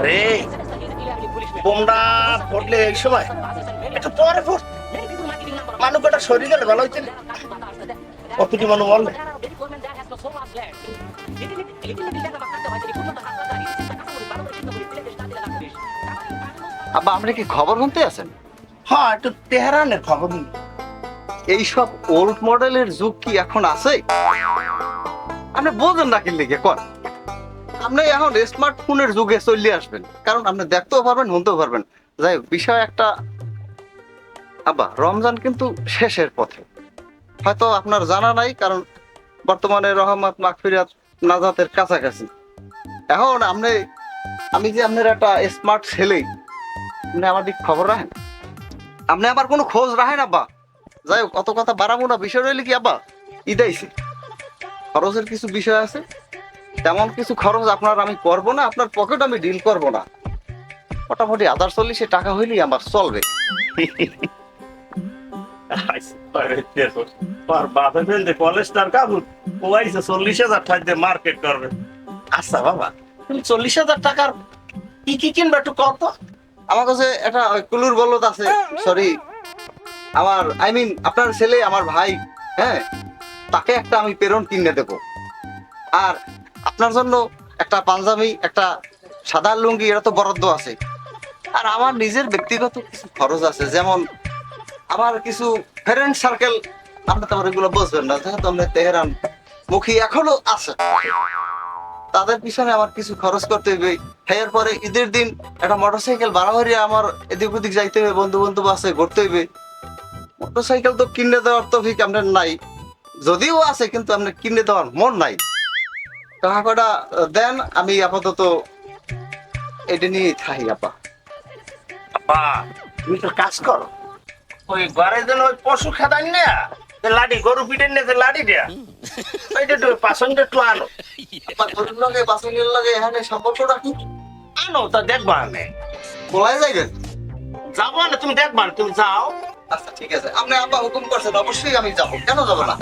আরে বোমটা এই সময়? একটু পরে মানুষ শরীর গেলে ভালো হইতে কতটি মানুষ বললে আব্বা আপনি কি খবর শুনতে আছেন? হ্যাঁ একটু তেহরানের খবর। এইসব ওল্ড মডেলের যুগ কি এখন আছে? আপনি বোঝেন না কি লিখে কর আপনি এখন স্মার্টফোনের যুগে চলে আসবেন। কারণ আপনি দেখতেও পারবেন, শুনতেও পারবেন। যাই বিষয় একটা, আব্বা, রমজান কিন্তু শেষের পথে। হয়তো আপনার জানা নাই, কারণ বর্তমানে রহমত মাগফিরাত নাজাতের কাছাকাছি। এখন আপনি, আমি যে আপনার একটা স্মার্ট ছেলেই আপনি আমার দিক খবর রাখেন? আপনি আমার কোনো খোঁজ রাখেন, আব্বা? যাই হোক, অত কথা বাড়াবো না। বিষয় রইলে কি, আব্বা? ইদাইছে খরচের কিছু বিষয় আছে? তেমন কিছু খরচ আপনার আমি করব না আপনার পকেট আমি ডিল করব না। মোটামুটি আধার চল্লিশে টাকা হইলেই আমার চলবে। চল্লিশ হাজার টাকা দিয়ে মার্কেট করবে। আচ্ছা বাবা তুমি চল্লিশ হাজার টাকার কি কি কিনবে একটু কত আমার কাছে একটা কুলুর বলদ আছে সরি আমার আই মিন আপনার ছেলে আমার ভাই হ্যাঁ তাকে একটা আমি প্রেরণ কিনে দেবো। আর আপনার জন্য একটা পাঞ্জাবি, একটা সাদা লুঙ্গি, এটা তো বরাদ্দ আছে। আর আমার নিজের ব্যক্তিগত কিছু খরচ আছে, যেমন আমার কিছু ফ্রেন্ড সার্কেল আপনি তো এগুলো বুঝবেন না, যেহেতু আমরা তেহরান মুখী এখনও আছে। তাদের পিছনে আমার কিছু খরচ করতে হবে। এর পরে ঈদের দিন একটা মোটরসাইকেল বাড়াবাড়ি আমার এদিক ওদিক যাইতে হবে বন্ধু বান্ধব আছে, ঘুরতে হইবে মোটরসাইকেল তো কিনে দেওয়ার তো ঠিক আপনার নাই। যদিও আছে, কিন্তু আপনার কিনে দেওয়ার মন নাই। টাকা কটা দেন আমি আপাতত এটা নিয়ে থাকি আপা। বা তুমি তো কাজ করো। ওই ঘরে যেন ওই পশু খেদান না লাডি গরু পিটেন না লাডি দেয়া। ওইটা একটু পাসনটা একটু আনো। আপা গরুর লগে বাসনের লগে এখানে সম্পর্কটা কি? আনো তা দেখবা আমি। বলাই যাইবেন যাব না তুমি দেখবা না, তুমি যাও। আচ্ছা ঠিক আছে। আপনি আব্বা হুকুম করছেন অবশ্যই আমি যাব। কেন যাব না?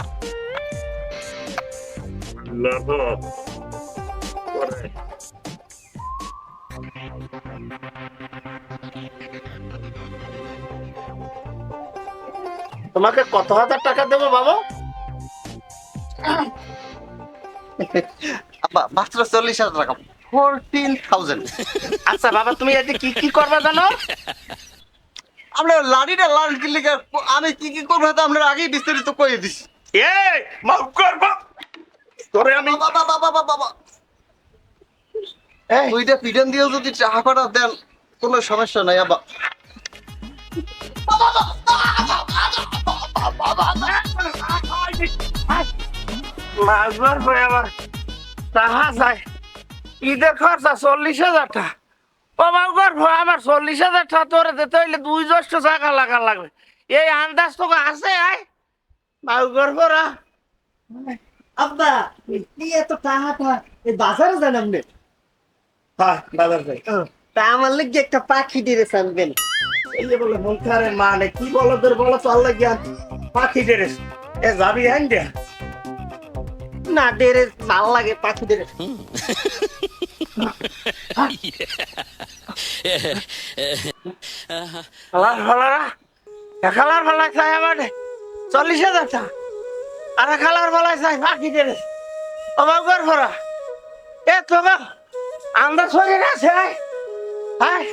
তোমাকে কত হাজার টাকা দেবো বাবা? মাত্র চল্লিশ হাজার টাকা। ফোরটিন থাউজেন্ড আচ্ছা বাবা তুমি এতে কি কি করবে জানো? আমরা লাড়িটা লাল আমি কি কি করব তো আপনার আগেই বিস্তারিত কয়ে দিছি। এই মাফ করব। তোরে আমি বাবা বাবা বাবা বাবা। দুইটা পিডন দিয়েও যদি টাকা কটা দেন কোনো সমস্যা নাই আব্বা মাছবার হয়ে আবার তাহা যায়। ঈদের খরচা চল্লিশ হাজার টাকা। ও মাউগর ভয় আমার চল্লিশ হাজার টাকা তোরে দিতে হইলে দুই জ্যৈষ্ঠ টাকা লাগা লাগবে। এই আন্দাজ তোকে আছে আয়। মাউগর ভরা আব্বা এত বাজারে যান আপনি হ্যাঁ বাজার যাই তা আমার লিগে একটা পাখি দিয়ে আনবেন এই যে বলে মুখারে মানে কি বলো তোর বলো চল লাগিয়া পাখি ডেরেস এ যাবি দে না ডেরে ভালো লাগে পাখি দিয়ে খালার ফালারা এ খালার ফালাই চাই আমার চল্লিশ হাজার টাকা আর খালার ফালাই চাই পাখি ও মাউগর ভরা। এ তোমার আন্দাজ হয়ে গেছে। আয়। আয়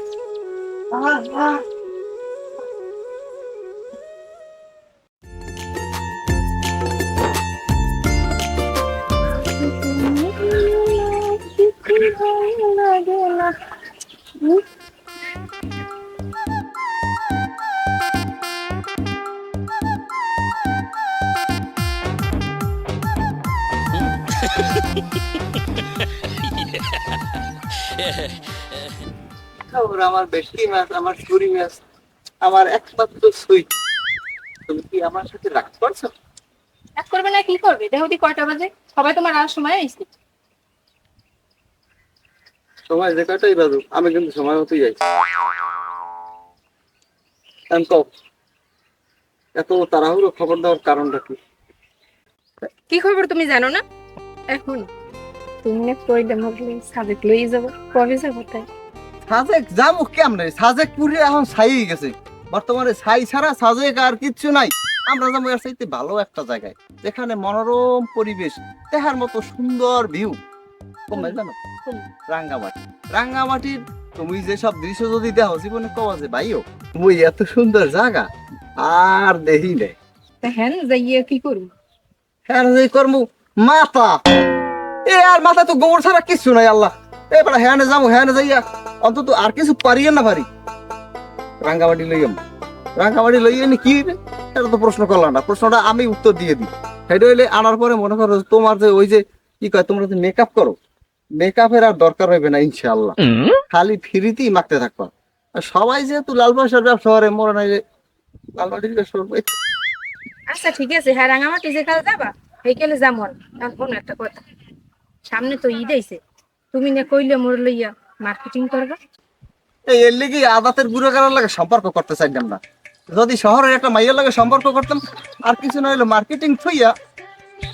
আয়। আমার বেশি ম্যাচ আমার চুরি ম্যাচ আমার একমাত্র সুইট তুমি কি আমার সাথে রাগ করছ? এক করবে না কি করবে? দেহতি কয়টা বাজে। সবাই তোমার আর সময় আইসি সময় যে কয়টাই বাজুক আমি কিন্তু সময় মতোই যাই। কও, এত তাড়াহুড়ো খবর দেওয়ার কারণটা কি? কি খবর তুমি জানো না? এখন তুমি না ফ্লোরিডা মগলে সাবেক লই যাব। কবে যাব তাই? সাজেক যাব কেমনে? সাজেক পুরে এখন ছাই গেছে। বর্তমানে ছাই ছাড়া সাজেক আর কিচ্ছু নাই। আমরা যাব এর চাইতে ভালো একটা জায়গায় যেখানে মনোরম পরিবেশ দেখার মতো সুন্দর ভিউ কমে জানো? রাঙ্গামাটি। রাঙ্গামাটির তুমি যেসব দৃশ্য যদি দেখো জীবনে কবা যে ভাইও ওই এত সুন্দর জায়গা আর দেখি নেই। তা হ্যান যাইয়ে কি করব? হ্যাঁ এই কর্ম মাথা! এ আর মাথা তো গোবর ছাড়া কিছু নাই আল্লাহ। এবার হ্যাঁ যাব হ্যাঁ যাইয়া অন্তত আর কিছু পারিয়ে না পারি রাঙ্গামাটি লইয়াম রাঙ্গামাটি লইয়া নি কি এটা তো প্রশ্ন করলাম না। প্রশ্নটা আমি উত্তর দিয়ে দিই। সেটা হইলে আনার পরে মনে করো তোমার যে ওই যে কি কয় তোমরা যে মেকআপ করো মেকআপের আর দরকার হবে না ইনশাআল্লাহ। খালি ফ্রিতেই মাখতে থাকবা। আর সবাই যেহেতু লাল পয়সার ব্যবসা করে মনে নাই যে লাল মাটির ব্যবসা করব। আচ্ছা ঠিক আছে। হ্যাঁ রাঙামাটি যে কাল যাবা এইকালে যেমন। এখন একটা কথা। সামনে তো ঈদ আইছে। তুমি না কইলে মোর লইয়া মার্কেটিং করবা? এই এর লেগে আদাতের কারার লাগে সম্পর্ক করতে চাইতাম না। যদি শহরের একটা মাইয়ের লাগে সম্পর্ক করতাম আর কিছু না হলে মার্কেটিং থইয়া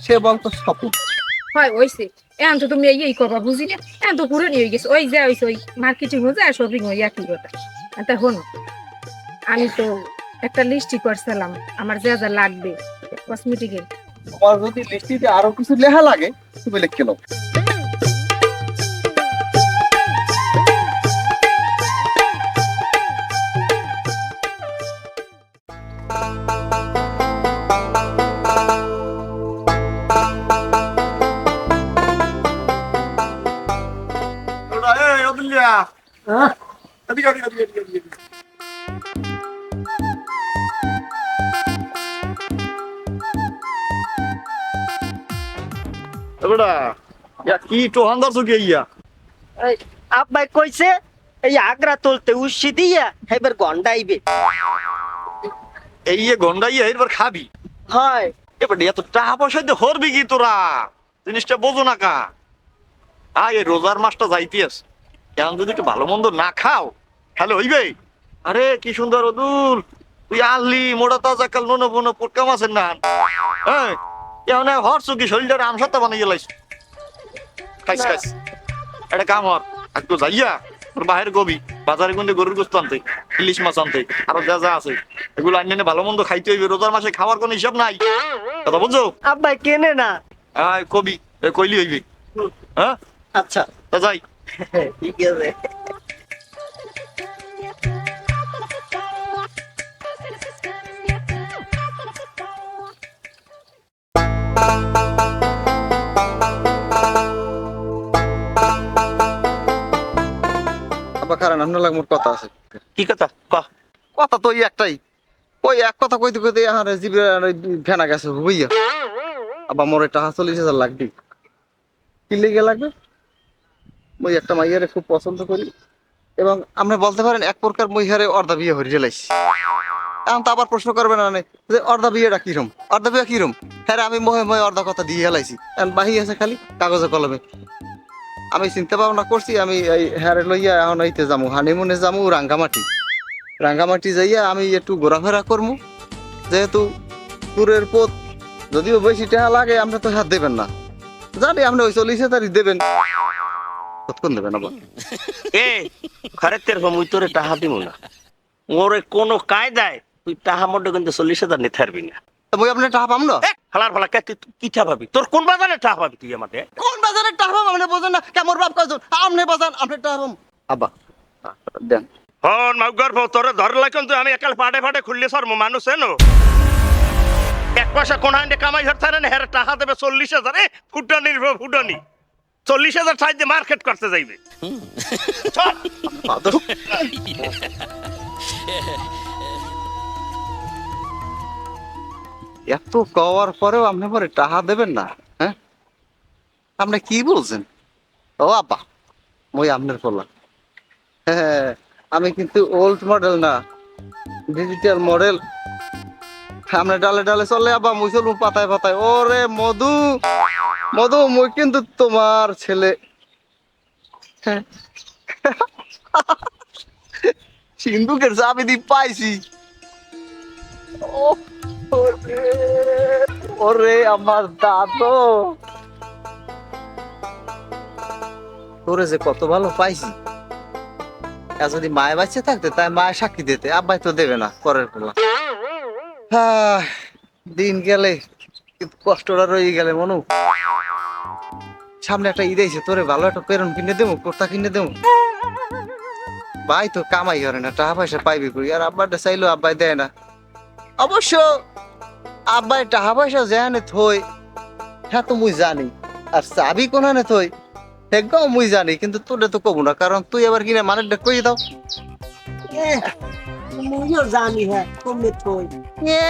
সে বলতো শপিং হয় ওইছে এখন তো তুমি এই করবা বুঝি না এখন তো পুরো নিয়ে গেছে। ওই যা হইছে ওই মার্কেটিং হয়ে আর শপিং হয়ে একই কথা? তা হনো আমি তো একটা লিস্টই করছিলাম আমার যা যা লাগবে কসমেটিকের তোমার যদি লিস্টিতে আরও কিছু লেখা লাগে তুমি লিখে নাও। ইয়া কি ইয়া? এই, আব্বাই কইছে এই আগ্রা তুলতে উসি দিয়া এবার গন্ডাইবে। এই ইয়ে গন্ডাইয়া এবার খাবি? হয়। এবার এত টাকা পয়সা দিয়ে হরবি কি তোরা? জিনিসটা বোঝো না কা। আগে রোজার মাসটা যাইতিস এখন যদি একটু ভালো মন্দ না খাও হ্যালো হইবে আরে কি সুন্দর অদুল তুই আনলি মোটা তাজা কাল নুনো বুনো পুটকা মাছের না হ্যাঁ এখন হর চুকি শরীরটা আমসাত্তা বানাই লাইছ খাইস খাইস। একটা কাম হর একটু যাইয়া তোর বাহির গবি বাজারে গুন্ডে গরুর গোস্ত আনতে ইলিশ মাছ আনতে আরও যা যা আছে। এগুলো আনলে ভালো মন্দ খাইতে হইবে রোজার মাসে খাওয়ার কোনো হিসাব নাই। কথা বুঝছ? আব্বাই কেনে না? আয় কবি কইলি হইবে। হ্যাঁ? আচ্ছা। তা যাই। ঠিক আছে কারণ আপনার লাগে কথা আছে। কি কথা? ক। কথা তো একটাই। ওই এক কথা কইতে কইতে আমার জিবে ফেনা গেছে হইয়া আবার মোর টাকা চল্লিশ হাজার লাগবে। কি লেগে লাগবে? মই একটা মাইয়ারে খুব পছন্দ করি। এবং আপনি বলতে পারেন এক প্রকার মহিহারে অর্ধা বিয়ে হয়ে লাইছি। এখন তো আবার প্রশ্ন করবে না নে, যে অর্ধা বিয়েটা কিরম? অর্ধা বিয়ে কিরম? হ্যাঁ আমি মহে মহে অর্ধা কথা দিয়ে হেলাইছি এখন বাহি আছে খালি কাগজে কলমে। আমি চিন্তা ভাবনা করছি আমি এই হ্যারে লইয়া এখন এইতে যামু হানিমুনে যামু রাঙ্গামাটি। রাঙ্গামাটি যাইয়া আমি একটু ঘোরাফেরা করব যেহেতু দূরের পথ যদিও বেশি টাকা লাগে আপনি তো হাত দেবেন না। জানি আপনি ওই চল্লিশ হাজারই দেবেন। কতক্ষণ দেবেন আবার? এ খরেতের তোরে টাহা দিব না। ওরে কোনো কায়দায় তুই টাহা মধ্যে কিন্তু চল্লিশ হাজার নিতে পারবি না। মই আপনি টাকা পাম না? হালার ফালা কে তুই কি পাবি? তোর কোন বাজারে টাকা পাবি তুই আমাকে? কোন বাজারে টাকা পাম আপনি বোঝেন না কেমন বাপ কয়জন? আপনি বাজান আপনি টাকা পাম। আব্বা দেন। হন মাউগার ফো তোরে ধরে লাগন তুই আমি একাল পাটে ফাটে খুললে সর মানুষ এনো। এক পয়সা কোন হান্ডে কামাই না হেরে টাকা দেবে চল্লিশ হাজার এ ফুটানির ফুটানি। চল্লিশ হাজার দিয়ে মার্কেট করতে যাইবে। এত কওয়ার পরেও আপনি পরে টাকা দেবেন না হ্যাঁ? আপনি কি বলছেন? ও আপা মই আপনার বললাম হ্যাঁ আমি কিন্তু ওল্ড মডেল না ডিজিটাল মডেল আমরা ডালে ডালে চলে আবার মুই পাতায় পাতায়। ওরে মধু! মধু মুই কিন্তু তোমার ছেলে। হ্যাঁ। সিন্ধুকের চাবি দি পাইছি। ওরে, আমার দাদু। তোরে যে কত ভালো পাইছি। যদি মায়ের বাচ্চা থাকতে তাই মায়ের সাক্ষী দিতে। আব্বাই তো দেবে না পরের পোলা হ্যাঁ, দিন গেলে কষ্টটা রয়ে গেলে, মনু। সামনে একটা ঈদ এসে তোরে ভালো একটা প্রেরণ কিনে দেবো, কোর্তা কিনে দেবো। ভাই তো কামাই করে না, টাকা পয়সা পাইবি কই? আর আব্বাটা চাইলো আব্বাই দেয় না। অবশ্য আব্বাই টাকা পয়সা যেখানে থই হ্যাঁ তো মুই জানি। আর চাবি কোনানে থই একদম মুই জানি, কিন্তু তোরে তো কবো না, কারণ তুই এবার কিনা মানে কই দাও। মুইও জানি হ্যাঁ কমে থই এ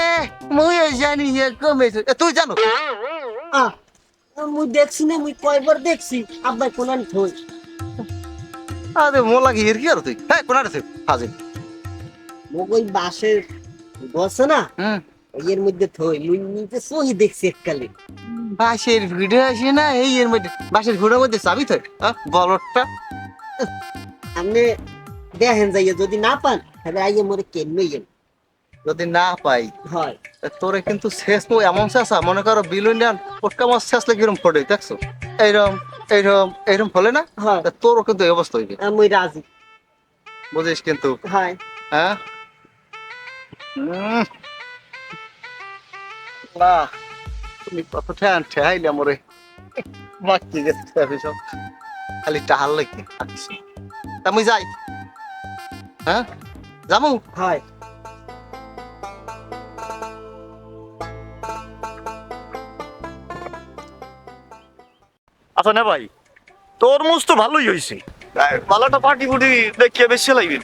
মুইও জানি কমে থই। তুই জানো আহ মুই দেখছি না মুই কয়বার দেখছি আব্বাই কোনান থই আরে মোলা কি কি আর তুই হ্যাঁ কোনারে তুই হাজির মোক ওই বাসের বসে না হুম এর মধ্যে থই মুই নিজে সহি দেখছি এককালে বাসের ভিড়ে আসে না এই এর মধ্যে বাসের ভিড়ের মধ্যে চাবি থই বলটটা আপনি দেখেন যাইয়া যদি না পান তাহলে আইয়ে মোরে কেন নইয়েন যদি না পাই হয়। তোরে কিন্তু শেষ তো এমন শেষা মনে করো বিলুনিয়ান পটকা মাছ শেষলে কিরম ফোটে দেখছ? এইরম এইরম এইরম ফলে না? হয়। তোরও কিন্তু এই অবস্থা হইবে। মুই রাজি। বুঝিস কিন্তু। হয়। হ্যাঁ। না তুমি কত ঠেন ঠেহাইলে মরে মাকি গেছে আমি খালি টাহাল লাগে। তা মুই যাই। হ্যাঁ? হয় আচ্ছা না ভাই। তরমুজ তো ভালোই হয়েছে পালাটা পার্টি ফুটি দেখিয়ে বেশি লাগবে।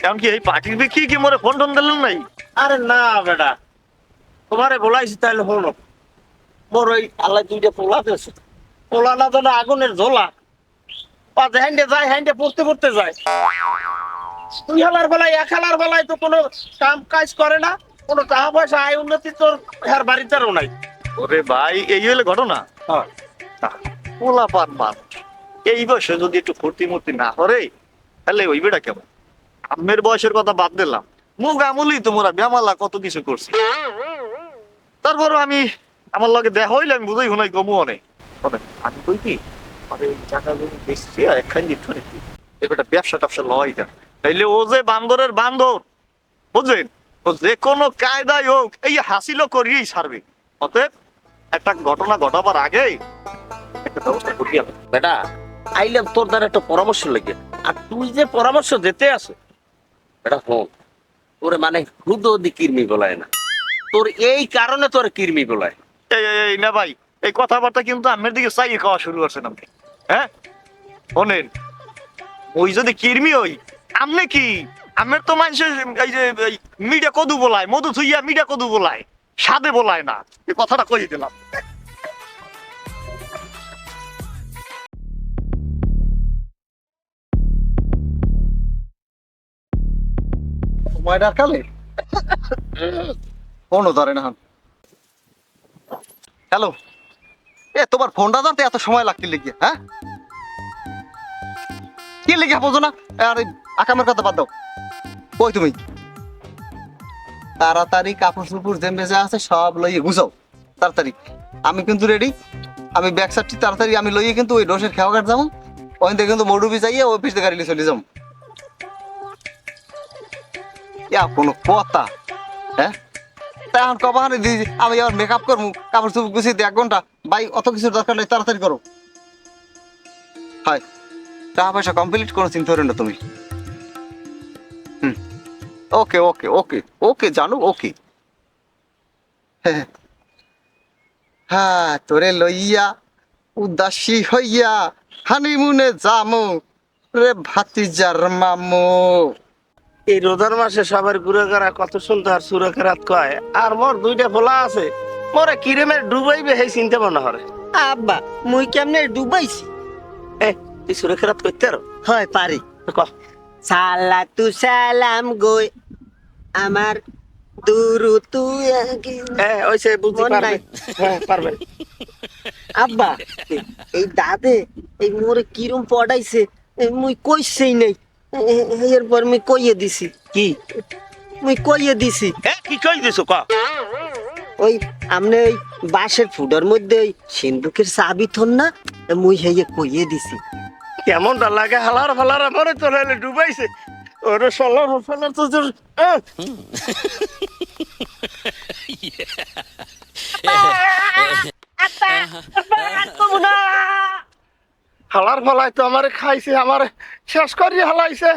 কারণ কি এই পার্টির বিক্রি কি মরে ফোন টোন দিলেন নাই? আরে না বেটা। তোমারে বলাইছি তাহলে হলো মোর ওই আল্লাহ দুইটা পোলা দিয়েছে। পোলা না আগুনের ঝোলা পাঁচ হ্যান্ডে যায় হ্যান্ডে পড়তে পড়তে যায়। তুই হালার বেলায় এক হালার বেলায় তো কোনো কাম কাজ করে না কোনো টাকা পয়সা আয় উন্নতি তোর হ্যার নাই। ওরে ভাই এই হলে ঘটনা? হ্যাঁ। মান এই বয়সে যদি একটু ফুর্তি মূর্তি না করে তাহলে ওই বেটা কেমন? আমের বয়সের কথা বাদ দিলাম। মুখ আমলি তোমরা ব্যামালা কত কিছু করছি। তারপরও আমি আমার লগে দেখা হইলে আমি বুঝাই শোনাই কমু অনেক আমি কই কি আরে টাকা বেশি আর একখান দিত ব্যবসা ট্যাবসা লয় তাইলে ও যে বান্দরের বান্দর বুঝলেন? ও যে কোনো কায়দায় হোক এই হাসিল করিয়েই ছাড়বে। অতএব একটা ঘটনা ঘটাবার আগে একটা ব্যবস্থা করিয়া বেটা আইলাম তোর দ্বারা একটা পরামর্শ লেগে। আর তুই যে পরামর্শ দিতে আছে বেটা হন তোরে মানে হুদ দি কিরমি বলায় না। তোর এই কারণে তোর কিরমি বলায়। এই এই, না ভাই এই কথাবার্তা কিন্তু আমের দিকে চাইয়ে খাওয়া শুরু করছেন আপনি হ্যাঁ? শোনেন ওই যদি কিরমি হই আমনে কি? আমের তো মানুষের, এই যে মিডিয়া কদু বলায়, মধু থুইয়া মিডিয়া কদু বলায় সাদে বলায় না। এই কথাটা কই দিলাম। সময়টা কালে? হ্যালো? এ, তোমার ফোনটা ধরতে এত সময় লাগতে লেগে হ্যাঁ? কি লেগে বোঝো না? আর আকামের কথা বাদ দাও। কই তুমি? তাড়াতাড়ি কাপড় চুপড় যে মেজে আছে সব লইয়ে গুছাও তাড়াতাড়ি। আমি কিন্তু রেডি আমি ব্যাগ সারটি তাড়াতাড়ি আমি লইয়ে কিন্তু ওই ডোসের খেয়া কাট যাব। থেকে কিন্তু মরুবি যাইয়ে ওই পিস গাড়ি চলে যাব। ইয়া, কোনো কথা। হ্যাঁ? তা এখন কবাহানে দিই আমি আবার মেকআপ করব কাপড় চুপ গুছিয়ে এক ঘণ্টা। ভাই, অত কিছুর দরকার নেই, তাড়াতাড়ি করো। হয়। টাকা পয়সা কমপ্লিট কোনো চিন্তা করো না তুমি। ওকে ওকে ওকে ওকে জানো ওকে হ্যাঁ হ্যাঁ তোরে লইয়া উদাসী হইয়া হানিমুনে যামু রে ভাতিজার মামু। এই রোজার মাসে সবার ঘুরে করা কত সুন্দর সুরে খেরাত কয়। আর মোর দুইটা ফোলা আছে মোরে কিরেমের ডুবাইবে সেই চিন্তা মনে হরে আব্বা মুই কেমনে ডুবাইছি? এ তুই সুরে খেরাত করতে আরও হয় পারি। ক। সালা তু সালাম গই আমার দুরু তু হ্যাঁ ওইসে বুঝতে পারবে। হ্যাঁ পারবে। আব্বা এই দাদে এই মোরে কিরম পড়াইছে মুই কইছেই নাই। এরপর মুই কইয়ে দিছি। কি? মুই কইয়ে দিছি। হ্যাঁ কি কই দিছো ক? ওই আমনে ওই বাঁশের ফুডার মধ্যে ওই সিন্ধুকের চাবি থন না মুই হেয়ে কইয়ে দিছি। কেমনটা লাগে হালার ফালার মরে তো ডুবাইছে। ওরে সলার ফালার তো তোর হালার ফালাই তো আমারে খাইছে আমারে শেষ করিয়ে হালাইছে।